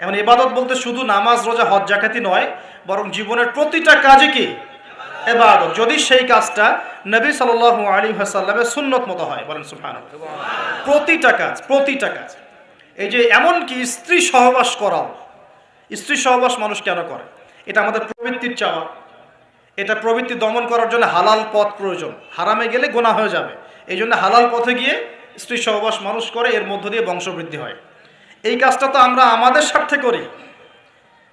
এখন ইবাদত বলতে শুধু নামাজ, রোজা, হজ জাকাতি নয়, বরং জীবনের প্রতিটা কাজে কি? এবাদত যদি সেই কাজটা নবী সাল আলী হাসাল্লামের সুন্নত মতো হয়, বলেন সুফান প্রতিটা কাজ প্রতিটা কাজ। এই যে এমনকি স্ত্রী সহবাস করাও, স্ত্রী সহবাস মানুষ কেন করে? এটা আমাদের প্রবৃত্তির চাওয়া। এটা প্রবৃত্তি দমন করার জন্য হালাল পথ প্রয়োজন। হারামে গেলে গোনা হয়ে যাবে। এই জন্য হালাল পথে গিয়ে স্ত্রী সহবাস মানুষ করে, এর মধ্য দিয়ে বংশবৃদ্ধি হয়। এই কাজটা তো আমরা আমাদের স্বার্থে করি।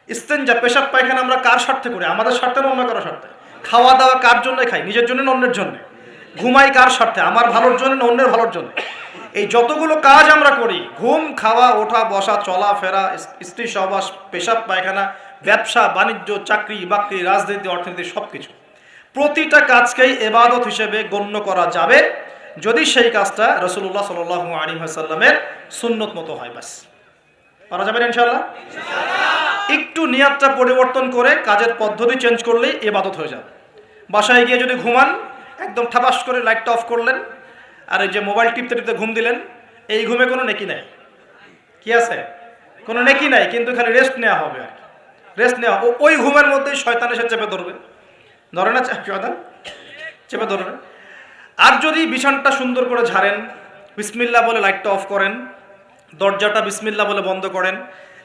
ইস্তেঞ্জা পেশাব পায়খানা আমরা কার স্বার্থে করি? আমাদের স্বার্থে না অন্য কারও স্বার্থে? খাওয়া দাওয়া কার জন্য খাই? নিজের জন্য না অন্যের জন্য? ঘুমাই কার স্বার্থে? আমার ভালোর জন্য না অন্যের ভালোর জন্য? এই যতগুলো কাজ আমরা করি, ঘুম, খাওয়া, ওঠা, বসা, চলা, ফেরা, স্ত্রী সহবাস, পেশাব পায়খানা, ব্যবসা, বাণিজ্য, চাকরি, বাকরি, রাজনীতি, অর্থনীতি সব কিছু প্রতিটা কাজকেই এবাদত হিসেবে গণ্য করা যাবে। যদি সেই কাজটা রসুল্লাহ সাল আলী সাল্লামের সুন্নত মতো হয়, ব্যাস। পারা যাবে ইনশাল্লাহ একটু নিয়াতটা পরিবর্তন করে কাজের পদ্ধতি চেঞ্জ করলেই এবাদত হয়ে যাবে। বাসায় গিয়ে যদি ঘুমান, একদম ঠাপাস করে লাইটটা অফ করলেন, আর এই যে মোবাইল টিপতে টিপতে ঘুম দিলেন, এই ঘুমে কোনো নেকি নাই। কি আছে? কোনো নেকি নাই, কিন্তু খালি রেস্ট নেওয়া হবে আর রেস্ট নেওয়া ওই ঘুমের মধ্যেই শয়তান এসে চেপে ধরবে। ধরে না শয়তান? চেপে ধরবে। আর যদি বিছানটা সুন্দর করে ঝাড়েন বিসমিল্লা বলে লাইটটা অফ করেন দরজাটা বিসমিল্লা বলে বন্ধ করেন।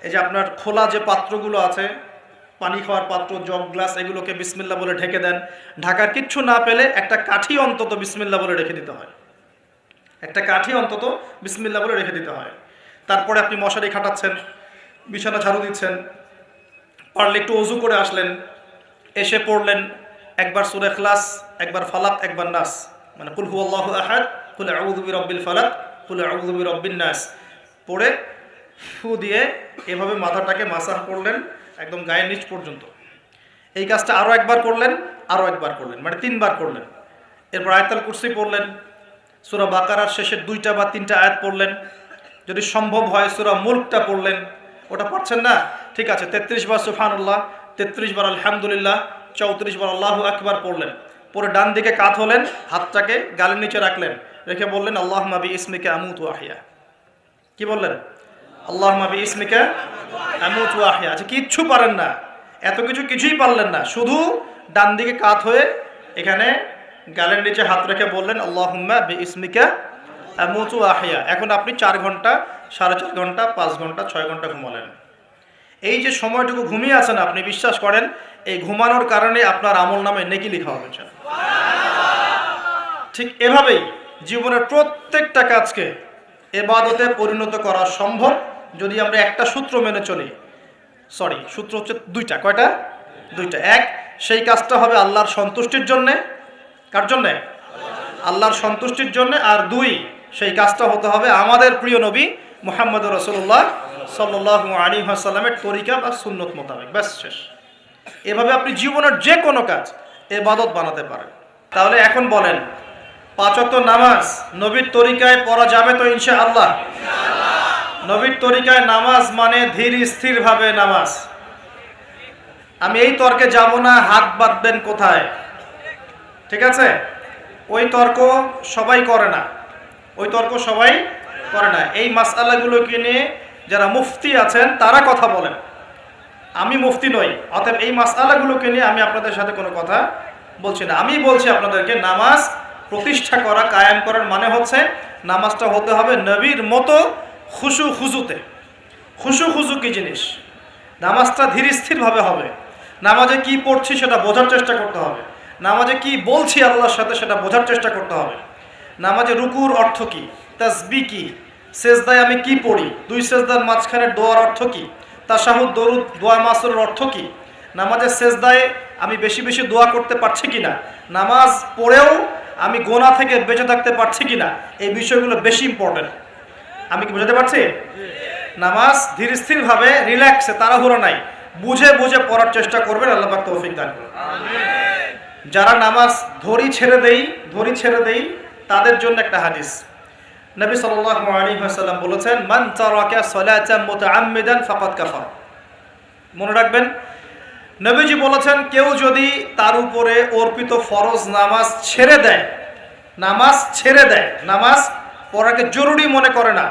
এই যে আপনার খোলা যে পাত্রগুলো আছে, পানি খাওয়ার পাত্র, জগ গ্লাস, এগুলোকে বিসমিল্লা বলে ঢেকে দেন। ঢাকার কিচ্ছু না পেলে একটা কাঠি অন্তত বিসমিল্লা বলে রেখে দিতে হয়। একটা কাঠি অন্তত বিসমিল্লা বলে রেখে দিতে হয়। তারপরে আপনি মশারি খাটাচ্ছেন, বিছানা ঝাড়ু দিচ্ছেন, পারলে একটু অজু করে আসলেন, এসে পড়লেন, একবার সুরে খ্লাস একবার ফালাক, একবার নাস। মানে কুল হু আল্লাহ আহাদ, কুল আউযুবি রব্বিল ফালাক, কুল আউযুবি রব্বিন নাস। পড়ে ফু দিয়ে এভাবে মাথাটাকে মাসাহ করলেন একদম গায়ের নিচ পর্যন্ত। এই কাজটা আরও একবার করলেন আরও একবার করলেন মানে তিনবার করলেন। এরপর আয়তাল কুরসি পড়লেন, সুরা বাকারার শেষের দুইটা বা তিনটা আয়াত পড়লেন, যদি সম্ভব হয় সুরা মুল্কটা পড়লেন, ওটা পারছেন না? ঠিক আছে, তেত্রিশ বার সুফানুল্লাহ তেত্রিশ বার আলহামদুলিল্লাহ, চৌত্রিশ বার আল্লাহ আকবার পড়লেন। পরে ডান দিকে কাত হলেন, হাতটাকে গালের নিচে রাখলেন, রেখে বললেন আল্লাহ মাবি ইসমিকে আমুত আহিয়া কি বললেন? আল্লাহ ইসমিকা আমুত আচ্ছা কিচ্ছু পারেন না। এত কিছু কিছুই পারলেন না। শুধু ডান দিকে কাত হয়ে এখানে গালের নিচে হাত রেখে বললেন আল্লাহ বি ইসমিকা আমুত আহিয়া এখন আপনি চার ঘণ্টা, সাড়ে চার ঘণ্টা, পাঁচ ঘণ্টা, ছয় ঘণ্টা ঘুমালেন। এই যে সময়টুকু ঘুমিয়ে আছেন, আপনি বিশ্বাস করেন, এই ঘুমানোর কারণে আপনার আমল নামে নেকি লেখা ইনশাআল্লাহ। ঠিক এভাবেই জীবনের প্রত্যেকটা কাজকে এবাদতে পরিণত করা সম্ভব যদি আমরা একটা সূত্র মেনে চলি। সরি, সূত্র হচ্ছে দুইটা। কয়টা? দুইটা। এক, সেই কাজটা হবে আল্লাহর সন্তুষ্টির জন্যে। কার জন্যে? আল্লাহর সন্তুষ্টির জন্য। আর দুই, সেই কাজটা হতে হবে আমাদের প্রিয় নবী মোহাম্মদ রসুল্লাহ সাল্লাহ আলী সাল্লামের তরিকা বা সুন্নত মোতাবেক। ব্যাস, শেষ। এভাবে আপনি জীবনের যে কোনো কাজ এবাদত বানাতে পারেন। তাহলে এখন বলেন পাঁচত নামাজ নবীর তরিকায় পড়া যাবে তো ইনশা আল্লাহ নবীর তরিকায় নামাজ মানে ধীর স্থিরভাবে নামাজ। আমি এই তর্কে যাব না, হাত বাঁধবেন কোথায়? ঠিক আছে? ওই তর্ক সবাই করে না। ওই তর্ক সবাই করে না। এই মাসালাগুলোকে নিয়ে যারা মুফতি আছেন, তারা কথা বলেন। আমি মুফতি নই, অতএব এই মাসালাগুলোকে নিয়ে আমি আপনাদের সাথে কোনো কথা বলছি না। আমি বলছি আপনাদেরকে নামাজ প্রতিষ্ঠা করা, কায়েম করার মানে হচ্ছে নামাজটা হতে হবে নবীর মতো খুশু খুজুতে। খুশু খুজু কি জিনিস? নামাজটা ধীর স্থিরভাবে হবে। নামাজে কি পড়ছি সেটা বোঝার চেষ্টা করতে হবে। নামাজে কি বলছি আল্লাহর সাথে সেটা বোঝার চেষ্টা করতে হবে। নামাজে রুকুর অর্থ কি? তাসবি কি? সেজদায় আমি কি পড়ি? দুই সেজদার মাঝখানে দোয়ার অর্থ কি? তাসাহুদ, দরুদ, দোয়া মাসুরের অর্থ কী? নামাজের সেজদায় আমি বেশি বেশি দোয়া করতে পারছি কি না নামাজ পড়েও আমি গোনা থেকে বেঁচে থাকতে পারছি কি না এই বিষয়গুলো বেশি ইম্পর্টেন্ট আমি কি বোঝাতে পারছি? নামাজ ধীর স্থিরভাবে রিল্যাক্সে তাড়াহুড়ো নাই। বুঝে বুঝে পড়ার চেষ্টা করবেন, আল্লাহ পাক তৌফিক দান যারা নামাজ ধরি ছেড়ে দেই, ধরি ছেড়ে দেই, তাদের জন্য একটা হাদিস। নবী ওয়াসাল্লাম বলেছেন, মান মনে রাখবেন নবীজি বলেছেন, কেউ যদি তার উপরে অর্পিত ফরজ নামাজ ছেড়ে দেয়, নামাজ ছেড়ে দেয়, নামাজ পড়াকে জরুরি মনে করে না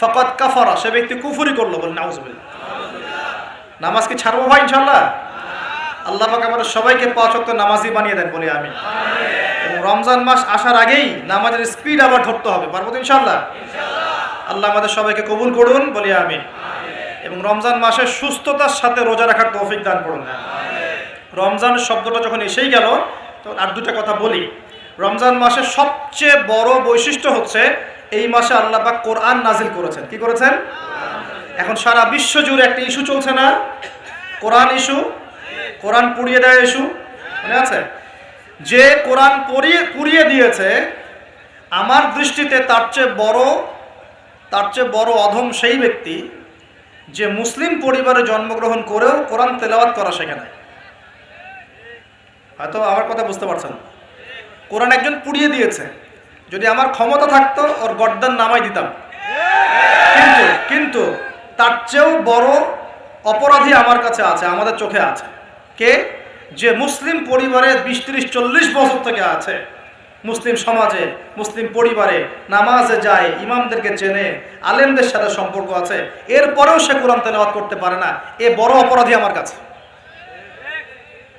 ফকাত কাফারা, সে ব্যক্তি কুফুরি করল বলে নাউজবিল্লাহ নামাজ কি ছাড়বো ভাই ইনশাল্লাহ আল্লাহ পাক আমাদের সবাইকে পাঁচ ওয়াক্ত নামাজি বানিয়ে দেন বলি আমি এবং রমজান মাস আসার আগেই নামাজের স্পিড আবার ধরতে হবে, পারব তো ইনশাল্লাহ আল্লাহ আমাদের সবাইকে কবুল করুন বলি আমি এবং রমজান মাসে সুস্থতার সাথে রোজা রাখার তৌফিক দান করুন। রমজান শব্দটা যখন এসেই গেল তখন আর দুটা কথা বলি। রমজান মাসের সবচেয়ে বড় বৈশিষ্ট্য হচ্ছে এই মাসে আল্লাহ পাক কোরআন নাজিল করেছেন। কি করেছেন? এখন সারা বিশ্ব জুড়ে একটা ইস্যু চলছে না? কোরআন ইস্যু? কোরআন পুড়িয়ে দেয় ইস্যু? মনে আছে? যে কোরআন পড়িয়ে, পুড়িয়ে দিয়েছে, আমার দৃষ্টিতে তার চেয়ে বড়, তার চেয়ে বড় অধম সেই ব্যক্তি যে মুসলিম পরিবারে জন্মগ্রহণ করেও কোরআন তেলাওয়াত করা শেখে নাই। হয়তো আমার কথা বুঝতে পারছেন। কোরআন একজন পুড়িয়ে দিয়েছে। যদি আমার ক্ষমতা থাকতো, ওর গর্দান নামাই দিতাম। কিন্তু কিন্তু তার চেয়েও বড় অপরাধী আমার কাছে আছে, আমাদের চোখে আছে। কে? যে মুসলিম পরিবারে বিশ, ত্রিশ, চল্লিশ বছর থেকে আছে। মুসলিম সমাজে, মুসলিম পরিবারে নামাজে যায়, ইমামদেরকে চেনে, আলেমদের সাথে সম্পর্ক আছে, এরপরেও সে কোরআন তেলাওয়াত করতে পারে না। এ বড় অপরাধী আমার কাছে।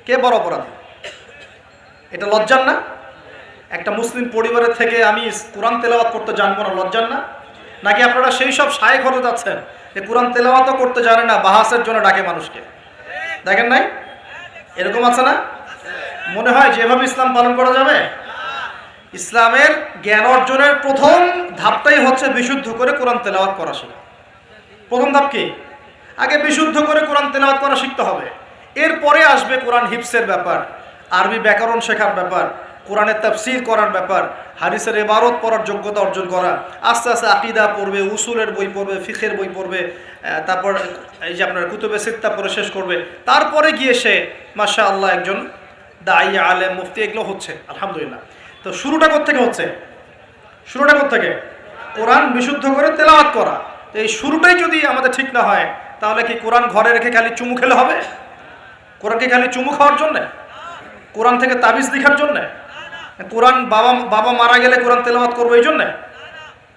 কে বড় অপরাধী? এটা লজ্জার না? একটা মুসলিম পরিবারের থেকে আমি কোরআন তেলাওয়াত করতে জানব না, লজ্জার না? নাকি আপনারা সেই সব সায় খরচ যাচ্ছেন যে কোরআন তেলাওয়াতও করতে জানে না, বাহাসের জন্য ডাকে মানুষকে? দেখেন নাই? এরকম আছে না? মনে হয় যেভাবে ইসলাম পালন করা যাবে ইসলামের জ্ঞান অর্জনের প্রথম ধাপটাই হচ্ছে বিশুদ্ধ করে কোরআন তেলাওয়াত করা শেখা। প্রথম ধাপ কি? আগে বিশুদ্ধ করে কোরআন তেলাওয়াত করা শিখতে হবে। এরপরে আসবে কোরআন হিপসের ব্যাপার, আরবি ব্যাকরণ শেখার ব্যাপার, কোরআনের তাফসির করার ব্যাপার, হাদিসের এবারত পড়ার যোগ্যতা অর্জন করা, আস্তে আস্তে আকিদা পড়বে, উসুলের বই পড়বে, ফিখের বই পড়বে তারপর এই যে আপনার কুতুবে সিত্তা পড়ে শেষ করবে। তারপরে গিয়ে সে মাশা আল্লাহ একজন দায়ী, আলেম, মুফতি, এগুলো হচ্ছে, আলহামদুলিল্লাহ। তো শুরুটা থেকে হচ্ছে? শুরুটা থেকে কোরআন বিশুদ্ধ করে তেলাওয়াত করা। তো এই শুরুটাই যদি আমাদের ঠিক না হয়, তাহলে কি কোরআন ঘরে রেখে খালি চুমু খেলে হবে? কোরআন কি খালি চুমু খাওয়ার জন্যে? কোরআন থেকে তাবিজ লিখার জন্যে? কোরআন বাবা বাবা মারা গেলে কোরআন তেলাওয়াত করব এই জন্যে?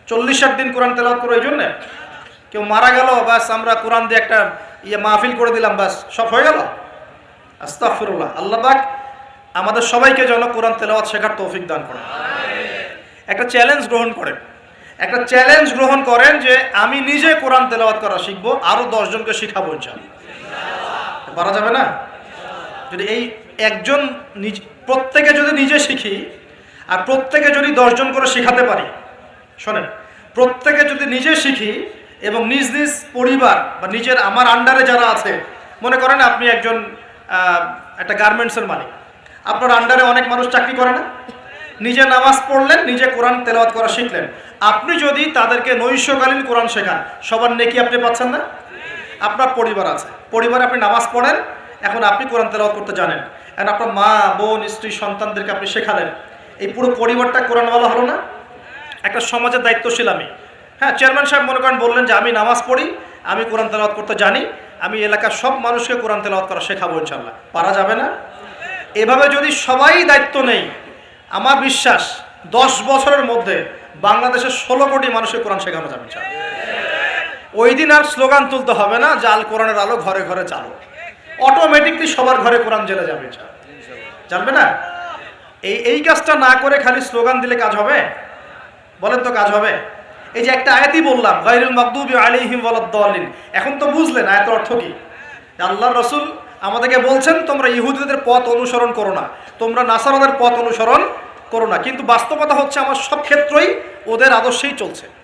চল্লিশ ষাট দিন কোরআন তেলাওয়াত করব এই জন্যে? কেউ মারা গেল ব্যাস আমরা কোরআন দিয়ে একটা ইয়ে মাহফিল করে দিলাম ব্যাস সব হয়ে গেল? আস্তাফিরুল্লাহ আল্লাহ পাক আমাদের সবাইকে যেন কোরআন তেলাওয়াত শেখার তৌফিক দান করেন। একটা চ্যালেঞ্জ গ্রহণ করেন। একটা চ্যালেঞ্জ গ্রহণ করেন যে আমি নিজে কোরআন তেলাওয়াত করা শিখব আরও দশজনকে শিখাবো ইনশাআল্লাহ। পারা যাবে না? যদি এই একজন নিজ প্রত্যেকে যদি নিজে শিখি, আর প্রত্যেকে যদি দশজন করে শেখাতে পারি, শোনেন, প্রত্যেকে যদি নিজে শিখি এবং নিজ নিজ পরিবার বা নিজের আমার আন্ডারে যারা আছে, মনে করেন আপনি একজন একটা গার্মেন্টসের মালিক। আপনার আন্ডারে অনেক মানুষ চাকরি করে না। নিজে নামাজ পড়লেন, নিজে কোরআন তেলাওয়াত করা শিখলেন। আপনি যদি তাদেরকে নৈশকালীন কোরআন শেখান, সবার নেকি আপনি পাচ্ছেন না? আপনার পরিবার আছে। পরিবারে আপনি নামাজ পড়েন, এখন আপনি কোরআন তেলাওয়াত করতে জানেন। এখন আপনার মা, বোন, স্ত্রী, সন্তানদেরকে আপনি শেখালেন। এই পুরো পরিবারটা কোরআনওয়ালা হলো না? একটা সমাজের দায়িত্বশীল আমি। হ্যাঁ চেয়ারম্যান সাহেব মনে করেন, বললেন যে আমি নামাজ পড়ি, আমি কোরআন তেলাওয়াত করতে জানি, আমি এলাকার সব মানুষকে কোরআন তেলাওয়াত করা শেখাবো ইনশাল্লাহ পারা যাবে না? এভাবে যদি সবাই দায়িত্ব নেই, আমার বিশ্বাস দশ বছরের মধ্যে বাংলাদেশের ষোলো কোটি মানুষের কোরআন শেখানো যাবে। ওই দিন আর স্লোগান তুলতে হবে না জাল কোরআনের আলো ঘরে ঘরে চালো। অটোমেটিকলি সবার ঘরে কোরআন জেলে যাবে। জানবে না? এই এই কাজটা না করে খালি স্লোগান দিলে কাজ হবে? বলেন তো কাজ হবে। এই যে একটা আয়াতই বললাম গাইরুল মাকদুবি আলাইহিম ওয়ালাদ-দাল্লিন। এখন তো বুঝলেন, আয়াতের অর্থ কি? যে আল্লাহর রসুল আমাদেরকে বলছেন, তোমরা ইহুদিদের পথ অনুসরণ করো না। তোমরা নাসারদের পথ অনুসরণ করো না। কিন্তু বাস্তবতা হচ্ছে আমার সব ক্ষেত্রেই ওদের আদর্শেই চলছে।